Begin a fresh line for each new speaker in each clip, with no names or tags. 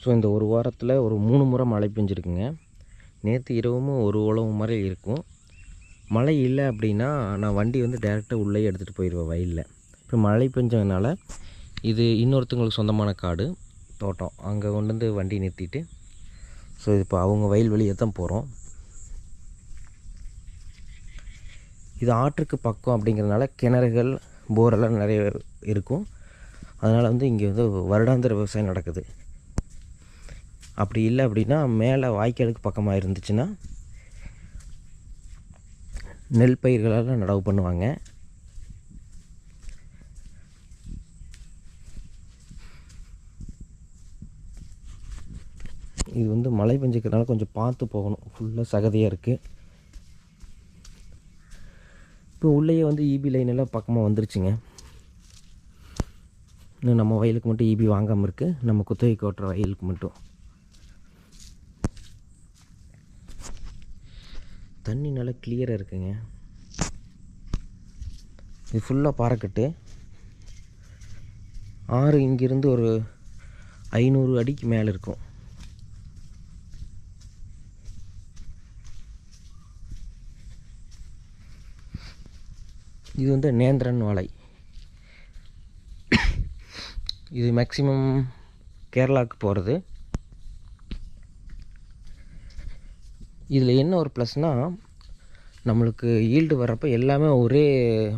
So இந்த ஒரு வாரத்தில் ஒரு மூணு முறை மழை பெஞ்சிருக்குங்க. நேற்று இரவும் ஒரு உழவு மாதிரி இருக்கும். மழை இல்லை அப்படின்னா நான் வண்டி வந்து டேரெக்டாக உள்ளே எடுத்துகிட்டு போயிடுவேன் வயலில். இப்போ மழை பெஞ்சதுனால இது இன்னொருத்தங்களுக்கு சொந்தமான காடு தோட்டம். அங்கே கொண்டு வந்து வண்டி நிறுத்திட்டு ஸோ இப்போ அவங்க வயல் வழியே தான் போகிறோம் இது ஆற்றுக்கு பக்கம் அப்படிங்கிறதுனால கிணறுகள் போரெல்லாம் நிறைய இருக்கும். அதனால் வந்து இங்கே வந்து வருடாந்திர விவசாயம் நடக்குது. அப்படி இல்லை அப்படின்னா மேலே வாய்க்காலுக்கு பக்கமாக இருந்துச்சுன்னா நெல் பயிர்களெல்லாம் நடவு பண்ணுவாங்க. இது வந்து மழை பெஞ்சிக்கிறதுனால கொஞ்சம் பார்த்து போகணும். ஃபுல்லாக சகதியாக இருக்குது இப்போ உள்ளேயே வந்து இபி லைன் எல்லாம் பக்கமாக வந்துருச்சுங்க. இன்னும் நம்ம வயலுக்கு மட்டும் இபி வாங்காமல் இருக்குது நம்ம குத்தகைக்கு ஓட்டுற வயலுக்கு மட்டும். தண்ணி நல்லா கிளியராக இருக்குங்க. இது ஃபுல்லாக பாறைக்கட்டு. ஆறு இங்கேருந்து ஒரு ஐநூறு அடிக்கு மேலே இருக்கும். இது வந்து நேந்திரன் வாழை. இது மேக்சிமம் கேரளாவுக்கு போகிறது இதில் என்ன ஒரு ப்ளஸ்னால் நம்மளுக்கு ஈல்டு வர்றப்போ எல்லாமே ஒரே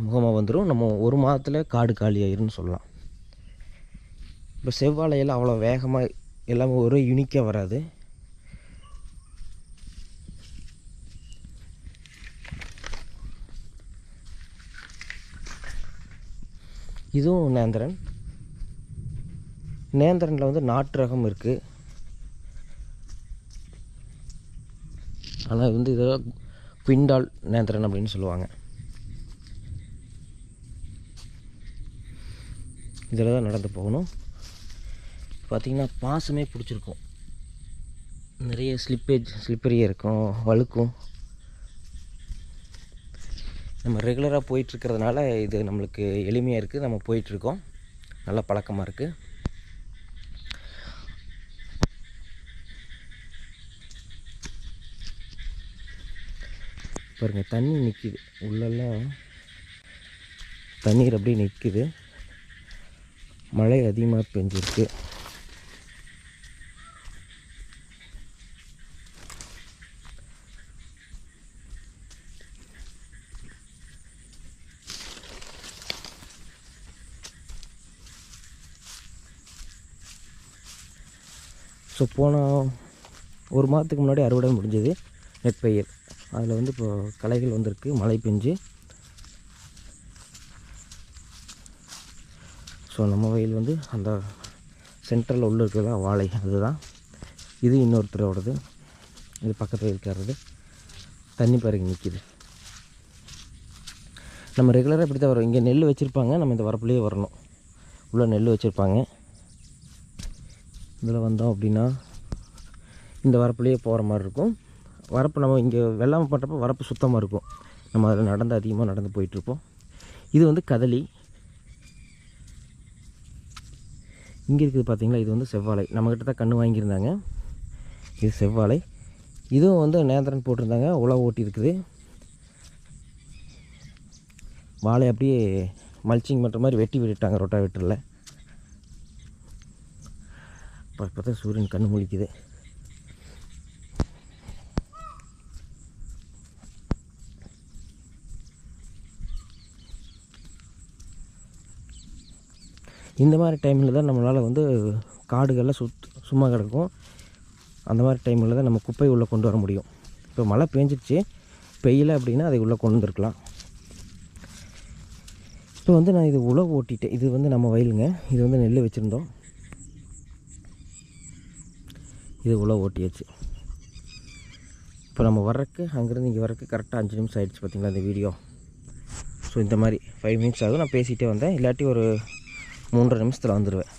முகமாக வந்துடும் நம்ம ஒரு மாதத்தில் காடு காலியாயிருன்னு சொல்லலாம். இப்போ செவ்வாழையெல்லாம் அவ்வளோ வேகமாக எல்லாமே ஒரே யூனிக்காக வராது. இதுவும் நேந்திரன். நேந்திரனில் வந்து நாட்டு ரகம் இருக்குது ஆனால் வந்து இதெல்லாம் குவிண்டால் நேந்திரன் அப்படின்னு சொல்லுவாங்க. இதில் தான் நடந்து போகணும். பார்த்திங்கன்னா பாசமே பிடிச்சிருக்கும். நிறைய ஸ்லிப்பேஜ் ஸ்லிப்பரியாக இருக்கும் வழுக்கும். நம்ம ரெகுலராக போயிட்டுருக்கிறதுனால இது நம்மளுக்கு எளிமையாக இருக்குது நம்ம போயிட்டுருக்கோம் நல்ல பழக்கமாக இருக்குது பாருங்கள் தண்ணி நிற்கிது உள்ளெல்லாம் தண்ணீர் அப்படியே நிற்குது மழை அதிகமாக பெஞ்சிருக்கு. ஸோ போன ஒரு மாதத்துக்கு முன்னாடி அறுவடை முடிஞ்சது நெற்பயிர். அதில் வந்து இப்போ களைகள் வந்திருக்கு மழை பெஞ்சு. ஸோ நம்ம வயல் வந்து அந்த சென்டரில் உள்ள இருக்கிறதா? வாழை அதுதான். இது இன்னொருத்தரோடது. இது பக்கத்தில் இருக்கிறது. தண்ணி பாருங்க நிற்கிது நம்ம ரெகுலராக இப்படி தான் வரோம். இங்கே நெல் வச்சுருப்பாங்க நம்ம இந்த வரப்புலேயே வரணும். உள்ளே நெல் வச்சுருப்பாங்க. இதில் வந்தோம் அப்படின்னா இந்த வரப்புலேயே போகிற மாதிரி இருக்கும். வரப்பு நம்ம இங்கே வெள்ளாமை பண்ணுறப்ப வரப்பு சுத்தமாக இருக்கும். நம்ம அதில் நடந்து அதிகமாக நடந்து போயிட்டுருப்போம். இது வந்து கதலி. இங்கே இருக்குது பார்த்திங்களா இது வந்து செவ்வாழை. நம்மக்கிட்ட தான் கன்று வாங்கியிருந்தாங்க. இது செவ்வாழை. இதுவும் வந்து நேந்திரன் போட்டிருந்தாங்க. உழவு ஓட்டி இருக்குது. வாழை அப்படியே மல்ச்சிங் பண்ணுற மாதிரி வெட்டி விட்டுட்டாங்க ரொட்டா வெட்டரில் இப்போ தான் சூரியன் கண்ணு முழிக்குது. இந்த மாதிரி டைமில் தான் நம்மளால் வந்து காடுகள்லாம் சுத் சும்மா கிடக்கும். அந்த மாதிரி டைமில் தான் நம்ம குப்பை உள்ளே கொண்டு வர முடியும். இப்போ மழை பெஞ்சிருச்சு. பெய்யலை அப்படின்னா அதை உள்ளே கொண்டு வந்துருக்கலாம். இப்போ வந்து நான் இது உழவு ஓட்டிட்டேன். இது வந்து நம்ம வயலுங்க. இது வந்து நெல் வச்சுருந்தோம். இது உழவு ஓட்டியாச்சு. இப்போ நம்ம வர்றக்கு அங்கேருந்து இங்கே வரக்கு கரெக்டாக அஞ்சு நிமிஷம் ஆகிடுச்சு பார்த்தீங்களா இந்த வீடியோ ஸோ இந்த மாதிரி ஃபைவ் மினிட்ஸ் ஆகும் நான் பேசிகிட்டே வந்தேன். இல்லாட்டி ஒரு மூன்றரை நிமிஷத்தில் வந்துடுவேன்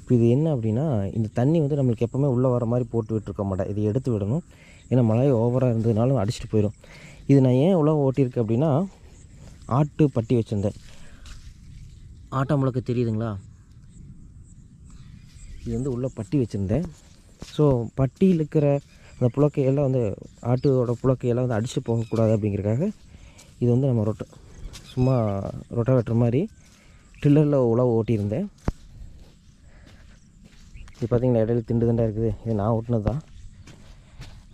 இப்போ இது என்ன அப்படின்னா இந்த தண்ணி வந்து நம்மளுக்கு எப்போவுமே உள்ளே வர மாதிரி போட்டு விட்டுருக்க மாட்டேன். இது எடுத்து விடணும். ஏன்னா மழை ஓவராக இருந்ததுனாலும் அடிச்சிட்டு போயிடும் இது நான் ஏன் உழவு ஓட்டியிருக்கேன் அப்படின்னா ஆட்டு பட்டி வச்சுருந்தேன். ஆட்டா முழக்க தெரியுதுங்களா? இது வந்து உள்ளே பட்டி வச்சுருந்தேன். ஸோ பட்டியில் இருக்கிற அந்த புழக்கையெல்லாம் வந்து ஆட்டோட புழக்கையெல்லாம் வந்து அடித்து போகக்கூடாது அப்படிங்கிறதுக்காக இது வந்து நம்ம ரொட்ட சும்மா ரொட்டாவேட்டர் மாதிரி டில்லரில் உழவு ஓட்டியிருந்தேன். இது பார்த்தீங்களா இடையில திண்டு திண்டாக இருக்குது. இது நான் ஓட்டினது தான்.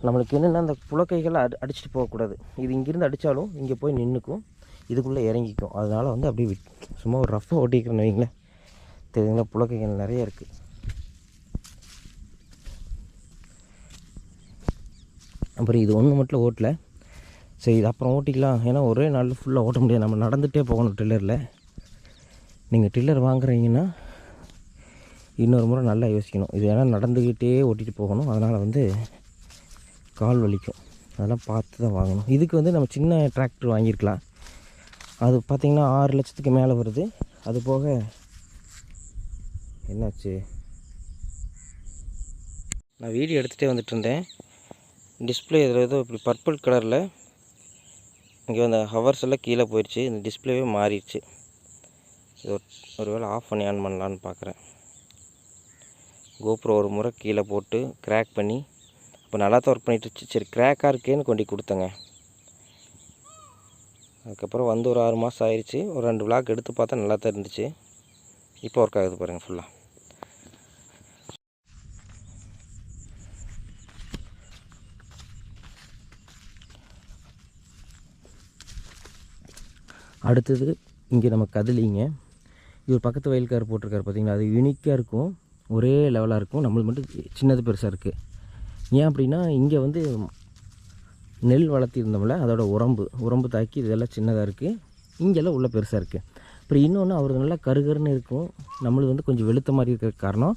நம்மளுக்கு என்னென்னா அந்த புழக்கைகளை அடி அடிச்சுட்டு போகக்கூடாது. இது இங்கேருந்து அடித்தாலும் இங்கே போய் நின்றுக்கும் இதுக்குள்ளே இறங்கிக்கும். அதனால் வந்து அப்படியே சும்மா ஒரு ரஃப்பாக ஓட்டிக்கிறேன்னு வைங்களேன். தெரியுங்களா புழக்கைகள் நிறைய இருக்குது. அப்புறம் இது ஒன்று மட்டும் ஓட்டல. சரி இது அப்புறம் ஓட்டிக்கலாம். ஏன்னா ஒரே நாளில் ஃபுல்லாக ஓட்ட முடியாது. நம்ம நடந்துகிட்டே போகணும் டில்லரில் நீங்கள் டில்லர் வாங்குறீங்கன்னா இன்னொரு முறை நல்லா யோசிக்கணும். இது ஏன்னா நடந்துக்கிட்டே ஓட்டிகிட்டு போகணும். அதனால் வந்து கால் வலிக்கும். அதெல்லாம் பார்த்து தான் வாங்கணும். இதுக்கு வந்து நம்ம சின்ன டிராக்டர் வாங்கியிருக்கலாம். அது பார்த்திங்கன்னா ஆறு லட்சத்துக்கு மேலே வருது. அது போக என்னாச்சு? நான் வீடியோ எடுத்துகிட்டே வந்துட்டு இருந்தேன். டிஸ்பிளே இதில் ஏதோ இப்படி பர்பிள் கலரில் இங்கே அந்த ஹவர்ஸ் எல்லாம் கீழே போயிடுச்சு இந்த டிஸ்பிளேவே மாறிடுச்சு. இது ஒரு வேளை ஆஃப் பண்ணி ஆன் பண்ணலான்னு பார்க்குறேன். கோப்ரோ ஒரு முறை கீழே போட்டு க்ராக் பண்ணி இப்போ நல்லா தான் ஒர்க் பண்ணிட்டுருச்சு சரி க்ராக்காக இருக்கேன்னு கொண்டு கொடுத்தேங்க. அதுக்கப்புறம் வந்து ஒரு ஆறு மாதம் ஆயிடுச்சு ஒரு ரெண்டு விளாக் எடுத்து பார்த்தா நல்லா தான் இருந்துச்சு. இப்போ ஒர்க் ஆகுது பாருங்கள் ஃபுல்லாக அடுத்தது இங்கே நம்ம கதிலிங்க. இவர் பக்கத்து வயல்கார் போட்டிருக்காரு பார்த்தீங்களா அது யூனிக்காக இருக்கும். ஒரே லெவலாக இருக்கும். நம்மளுக்கு மட்டும் சின்னது பெருசாக இருக்குது ஏன் அப்படின்னா இங்கே வந்து நெல் வளர்த்திருந்தோம்ல அதோட உரம்பு. உரம்பு தாக்கி இதெல்லாம் சின்னதாக இருக்குது இங்கெல்லாம் உள்ள பெருசாக இருக்குது அப்புறம் இன்னொன்று அவருக்கு நல்லா கருகருன்னு இருக்கும். நம்மளுக்கு வந்து கொஞ்சம் வெளுத்த மாதிரி இருக்கிற காரணம்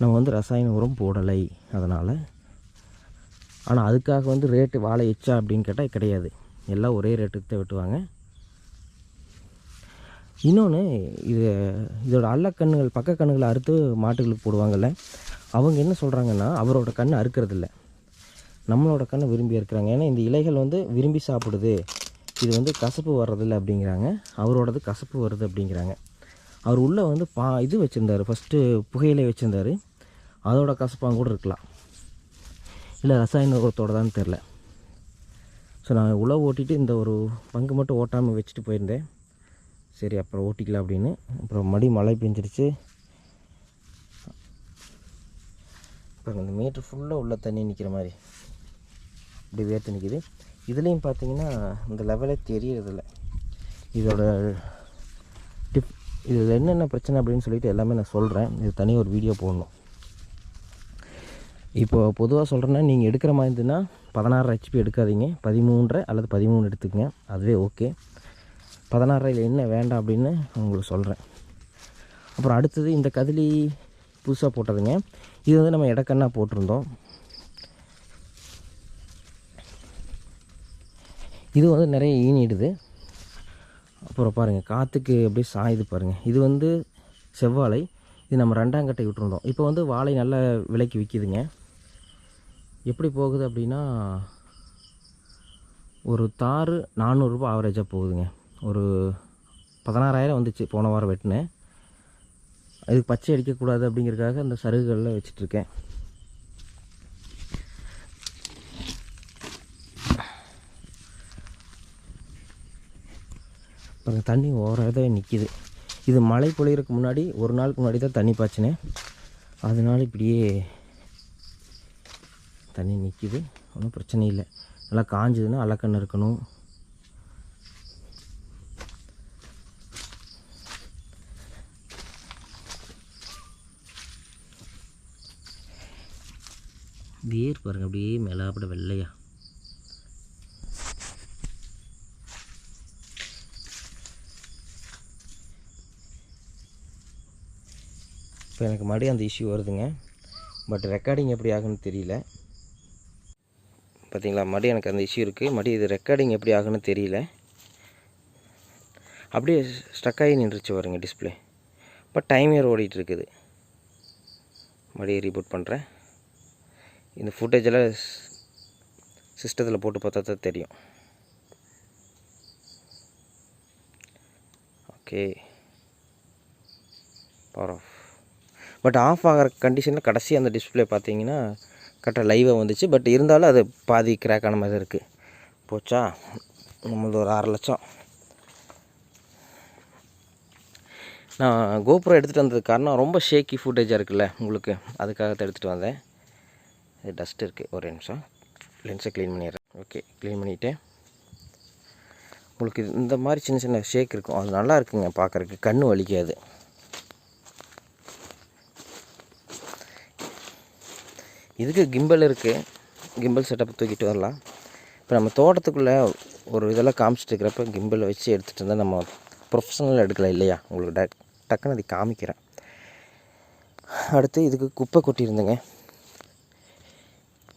நம்ம வந்து ரசாயன உரம் போடலை. அதனால் ஆனால் அதுக்காக வந்து ரேட்டு வாழை எச்சா அப்படின்னு கேட்டால் கிடையாது. எல்லாம் ஒரே ரேட்டுக்கு தான் வெட்டுவாங்க. இன்னொன்று இது இதோட அல்லக்கண்ணுகள் பக்க கண்ணுகளை அறுத்து மாட்டுகளுக்கு போடுவாங்கள்ல அவங்க என்ன சொல்கிறாங்கன்னா அவரோட கண்ணை அறுக்கிறதில்ல. நம்மளோட கண்ணை விரும்பி இருக்கிறாங்க ஏன்னா இந்த இலைகள் வந்து விரும்பி சாப்பிடுது. இது வந்து கசப்பு வர்றதில்ல அப்படிங்கிறாங்க. அவரோடது கசப்பு வருது அப்படிங்கிறாங்க. அவர் உள்ளே வந்து பா இது வச்சுருந்தாரு. ஃபஸ்ட்டு புகையிலை வச்சுருந்தாரு. அதோட கசப்பாக கூட இருக்கலாம். இல்லை ரசாயன உரத்தோட தான் தெரில ஸோ நான் உழவு ஓட்டிட்டு இந்த ஒரு பங்கு மட்டும் ஓட்டாமல் வச்சுட்டு போயிருந்தேன். சரி அப்புறம் ஓட்டிக்கலாம் அப்படின்னு. அப்புறம் மடி மழை பெஞ்சிருச்சு. அப்புறம் இந்த மீட்ரு ஃபுல்லாக உள்ள தண்ணி நிற்கிற மாதிரி. இப்படி வேர்த்து நிற்கிது இதுலேயும் பார்த்தீங்கன்னா இந்த லெவலே தெரியறதில்ல. இதோட டிப் இதில் என்னென்ன பிரச்சனை அப்படின்னு சொல்லிட்டு எல்லாமே நான் சொல்கிறேன் இது தனியாக ஒரு வீடியோ போடணும். இப்போ பொதுவாக சொல்கிறேன்னா நீங்கள் எடுக்கிற மாதிரி இருந்ததுன்னா பதினாறு ஹெச்பி எடுக்காதீங்க. பதிமூன்றரை அல்லது பதிமூணு எடுத்துக்கங்க. அதுவே ஓகே பதினாறில் என்ன வேண்டாம் அப்படின்னு உங்களுக்கு சொல்கிறேன் அப்புறம் அடுத்தது இந்த கதிலி புதுசாக போட்டதுங்க. இது வந்து நம்ம இடக்கண்ணா போட்டிருந்தோம். இது வந்து நிறைய ஈனிடுது. அப்புறம் பாருங்கள் காற்றுக்கு அப்படியே சாயுது பாருங்கள் இது வந்து செவ்வாழை. இது நம்ம ரெண்டாங்கட்டை விட்டுருந்தோம். இப்போ வந்து வாழை நல்ல விலைக்கு விற்கிதுங்க எப்படி போகுது அப்படின்னா ஒரு தாறு நானூறுரூபா ஆவரேஜாக போகுதுங்க. ஒரு பதினாறாயிரம் வந்துச்சு. போன வாரம் வெட்டினேன். அதுக்கு பச்சை அடிக்கக்கூடாது அப்படிங்கிறதுக்காக அந்த சருகுகளில் வச்சிட்ருக்கேன். பாருங்க தண்ணி ஓரதே நிற்கிது இது மழை பொழிகிறதுக்கு முன்னாடி ஒரு நாளுக்கு முன்னாடி தான் தண்ணி பாய்ச்சினேன். அதனால் இப்படியே தண்ணி நிற்கிது ஒன்றும் பிரச்சனை இல்லை. நல்லா காஞ்சதுன்னா அலக்கண்ணு இருக்கணும். வேர் பாருங்க அப்படியே மேலாப்பட வெள்ளையா. இப்போ எனக்கு மறுபடியும் அந்த இஷ்யூ வருதுங்க. பட் ரெக்கார்டிங் எப்படி ஆகுன்னு தெரியல. பார்த்தீங்களா மறுபடியும் எனக்கு அந்த இஷ்யூ இருக்குது மறுபடியும் இது ரெக்கார்டிங் எப்படி ஆகுன்னு தெரியல. அப்படியே ஸ்டக் ஆகி நின்றுச்சு வருங்க டிஸ்பிளே இப்போ டைமர் ஏர் இருக்குது. மறுபடியும் ரீபூட் பண்ணுறேன் இந்த ஃபுட்டேஜ் எல்லாம் சிஸ்டத்தில் போட்டு பார்த்தா தான் தெரியும். Okay power off but off ஆகிற கண்டிஷனில் கடைசி அந்த டிஸ்பிளே பார்த்தீங்கன்னா கரெக்டாக லைவாக வந்துச்சு. பட் இருந்தாலும் அது பாதி கிராக் ஆன மாதிரி இருக்குது போச்சா? நம்மளது ஒரு ஆறு லட்சம். நான் கோபுரம் எடுத்துகிட்டு வந்தது காரணம் ரொம்ப ஷேக்கி ஃபுட்டேஜாக இருக்குல்ல உங்களுக்கு. அதுக்காக தான் எடுத்துகிட்டு வந்தேன். டஸ்ட் இருக்குது ஒரு நிமிஷம். லென்ஸை க்ளீன் பண்ணிடுறேன். ஓகே க்ளீன் பண்ணிவிட்டேன் உங்களுக்கு இந்த மாதிரி சின்ன சின்ன ஷேக் இருக்கும். அது நல்லா இருக்குங்க பார்க்குறக்கு கண்ணு வலிக்காது. இதுக்கு கிம்பல் இருக்குது கிம்பல் செட்டப் தூக்கிட்டு வரலாம். இப்போ நம்ம தோட்டத்துக்குள்ளே ஒரு இதெல்லாம் காமிச்சிட்டு இருக்கிறப்ப கிம்பல் வச்சு எடுத்துகிட்டு இருந்தால் நம்ம ப்ரொஃபஷனல் எடுக்கலாம் இல்லையா? உங்களுக்கு டக் டக்குன்னு அதை காமிக்கிறேன். அடுத்து இதுக்கு குப்பை கொட்டியிருந்தேங்க.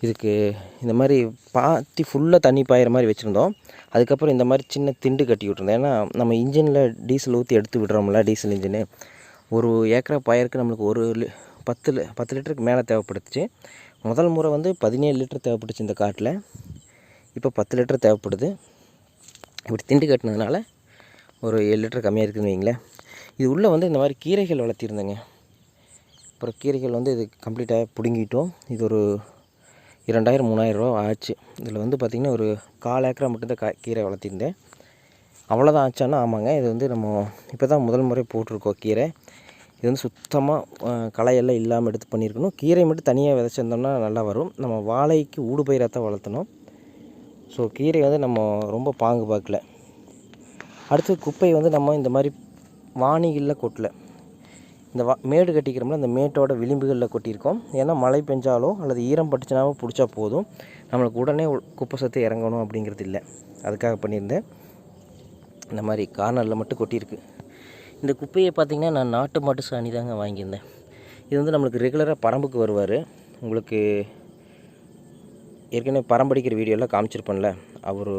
இதுக்கு இந்த மாதிரி பாத்தி ஃபுல்லாக தண்ணி பாயிற மாதிரி வச்சுருந்தோம். அதுக்கப்புறம் இந்த மாதிரி சின்ன திண்டு கட்டி விட்ருந்தோம் ஏன்னா நம்ம இன்ஜினில் டீசல் ஊற்றி எடுத்து விடுறோம்ல டீசல் இன்ஜினு ஒரு ஏக்கரா பாயருக்கு நம்மளுக்கு ஒரு லி- பத்து லி- பத்து லிட்டருக்கு மேலே தேவைப்படுச்சு முதல் முறை வந்து பதினேழு லிட்டர் தேவைப்பட்டுச்சு இந்த காட்டில். இப்போ பத்து லிட்டர் தேவைப்படுது. இப்படி திண்டு கட்டினதுனால ஒரு ஏழு லிட்டர் கம்மியாக இருக்குதுன்னு வைங்களேன். இது உள்ளே வந்து இந்த மாதிரி கீரைகள் வளர்த்திருந்தேங்க. அப்புறம் கீரைகள் வந்து இது கம்ப்ளீட்டாக பிடுங்கிட்டோம். இது ஒரு இரண்டாயிரம் மூணாயிரம் ரூபா ஆச்சு. இதில் வந்து பார்த்திங்கன்னா ஒரு கால் ஏக்கரா மட்டும்தான் கா கீரை வளர்த்திருந்தேன். அவ்வளோதான் ஆச்சானா ஆமாங்க. இது வந்து நம்ம இப்போ தான் முதல் முறை போட்டிருக்கோம் கீரை. இது வந்து சுத்தமாக களையெல்லாம் இல்லாமல் எடுத்து பண்ணியிருக்கணும். கீரை மட்டும் தனியாக விதைச்சிருந்தோம்னா நல்லா வரும். நம்ம வாழைக்கு ஊடுபயிராக தான் வளர்த்தணும். ஸோ கீரை வந்து நம்ம ரொம்ப பாங்கு பார்க்கல அடுத்து குப்பையை வந்து நம்ம இந்த மாதிரி வாணிகளில் கொட்டலை. இந்த வா மேடு கட்டிக்கிறோம்ல இந்த மேட்டோட விளிம்புகளில் கொட்டியிருக்கோம். ஏன்னா மழை பெஞ்சாலோ அல்லது ஈரம் பட்டுச்சுனாவோ பிடிச்சா போதும். நம்மளுக்கு உடனே குப்பை சத்து இறங்கணும் அப்படிங்கிறது இல்லை. அதுக்காக பண்ணியிருந்தேன். இந்த மாதிரி கார்னரில் மட்டும் கொட்டியிருக்கு. இந்த குப்பையை பார்த்திங்கன்னா நான் நாட்டு மாட்டு சாணி தாங்க வாங்கியிருந்தேன். இது வந்து நம்மளுக்கு ரெகுலராக பரம்புக்கு வருவார். உங்களுக்கு ஏற்கனவே பரம்படிக்கிற வீடியோலாம் காமிச்சிருப்பேன்ல. அவர்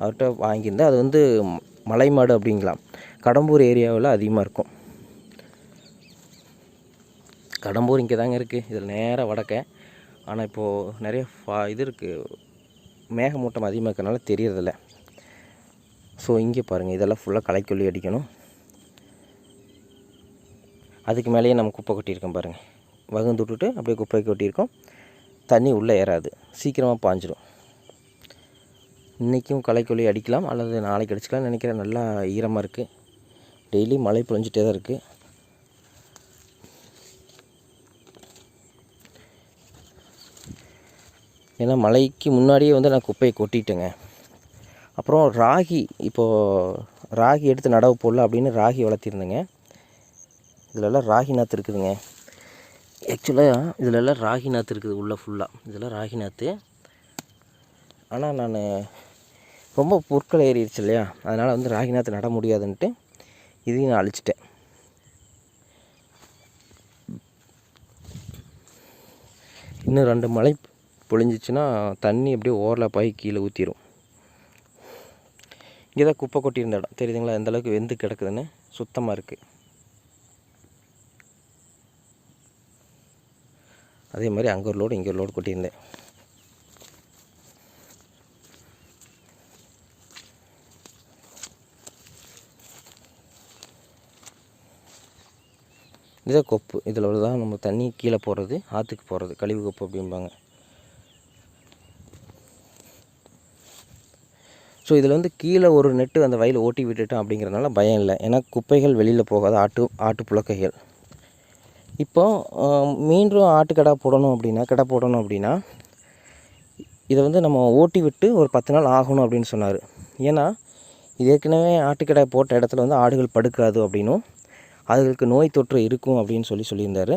அவர்கிட்ட வாங்கியிருந்தேன். அது வந்து மலை மாடு அப்படிங்களாம் கடம்பூர் ஏரியாவில் அதிகமாக இருக்கும். கடம்பூர் இங்கே தாங்க இருக்குது. இதில் நேராக வடக்க. ஆனால் இப்போது நிறைய ஃபா இது இருக்குது. மேகமூட்டம் அதிகமாக இருக்கிறனால தெரியறதில்ல. ஸோ இங்கே பாருங்கள் இதெல்லாம் ஃபுல்லாக களைக்கொல்லி அடிக்கணும். அதுக்கு மேலேயே நம்ம குப்பை கொட்டியிருக்கோம் பாருங்கள் வகுந்து விட்டுட்டு அப்படியே குப்பை கொட்டியிருக்கோம். தண்ணி உள்ளே ஏறாது. சீக்கிரமாக பாஞ்சிடும் இன்றைக்கும் களைக்கொல்லி அடிக்கலாம். அல்லது நாளைக்கு அடிச்சுக்கலாம் நினைக்கிறேன். நல்லா ஈரமாக இருக்குது. டெய்லி மழை பொழிஞ்சிட்டே தான் இருக்குது. ஏன்னா மழைக்கு முன்னாடியே வந்து நான் குப்பையை கொட்டிட்டேங்க. அப்புறம் ராகி இப்போது ராகி எடுத்து நடவு போடல அப்படின்னு ராகி வளர்த்திருந்தேங்க. இதிலெல்லாம் ராகி நாற்று இருக்குதுங்க. ஆக்சுவலாக இதிலெல்லாம் ராகி நாற்று இருக்குது உள்ளே ஃபுல்லாக இதெல்லாம் ராகி நாற்று ஆனால் நான் ரொம்ப பொருட்கள் ஏறிடுச்சு இல்லையா? அதனால் வந்து ராகி நாற்று நட முடியாதுன்ட்டு இதையும் நான் அழிச்சிட்டேன். இன்னும் ரெண்டு மழை பொழிஞ்சிச்சுன்னா தண்ணி அப்படியே ஓவர்லாப் ஆகி கீழே ஊற்றிடும் இங்கே தான் குப்பை கொட்டியிருந்த இடம். தெரியுதுங்களா? எந்த அளவுக்கு வெந்து கிடக்குதுன்னு? சுத்தமாக இருக்குது அதே மாதிரி அங்கே ஒரு லோடு இங்கே ஒரு லோடு கொட்டியிருந்தேன். இதுதான் கொப்பு. இதில் தான் நம்ம தண்ணி கீழே போடுறது ஆற்றுக்கு போகிறது கழிவு கொப்பு அப்படிம்பாங்க. ஸோ இதில் வந்து கீழே ஒரு நெட்டு அந்த வயல் ஓட்டி விட்டுட்டோம் அப்படிங்கிறதுனால பயம் இல்லை. ஏன்னா குப்பைகள் வெளியில் போகாது. ஆட்டு ஆட்டு புழக்கைகள். இப்போ மீண்டும் ஆட்டுக்கடா போடணும் அப்படின்னா கடை போடணும் அப்படின்னா இதை வந்து நம்ம ஓட்டி விட்டு ஒரு பத்து நாள் ஆகணும் அப்படின்னு சொன்னார். ஏன்னா இது ஏற்கனவே ஆட்டுக்கடை போட்ட இடத்துல வந்து ஆடுகள் படுக்காது அப்படின்னும் அதுகளுக்கு நோய் தொற்று இருக்கும் அப்படின்னு சொல்லி சொல்லியிருந்தார்.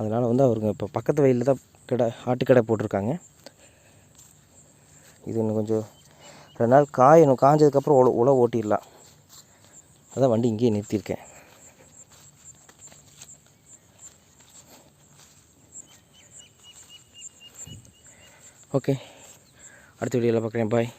அதனால் வந்து அவருங்க இப்போ பக்கத்து வயலில் தான் கடை ஆட்டுக்கடை போட்டிருக்காங்க. இது இன்னும் கொஞ்சம் ரெண்டு நாள் காயணும் காஞ்சதுக்கப்புறம் உழ உழவு ஓட்டிடலாம். அதான் வண்டி இங்கேயே நிறுத்தியிருக்கேன். ஓகே. அடுத்த வீடியோவில் பார்க்குறேன். பாய்.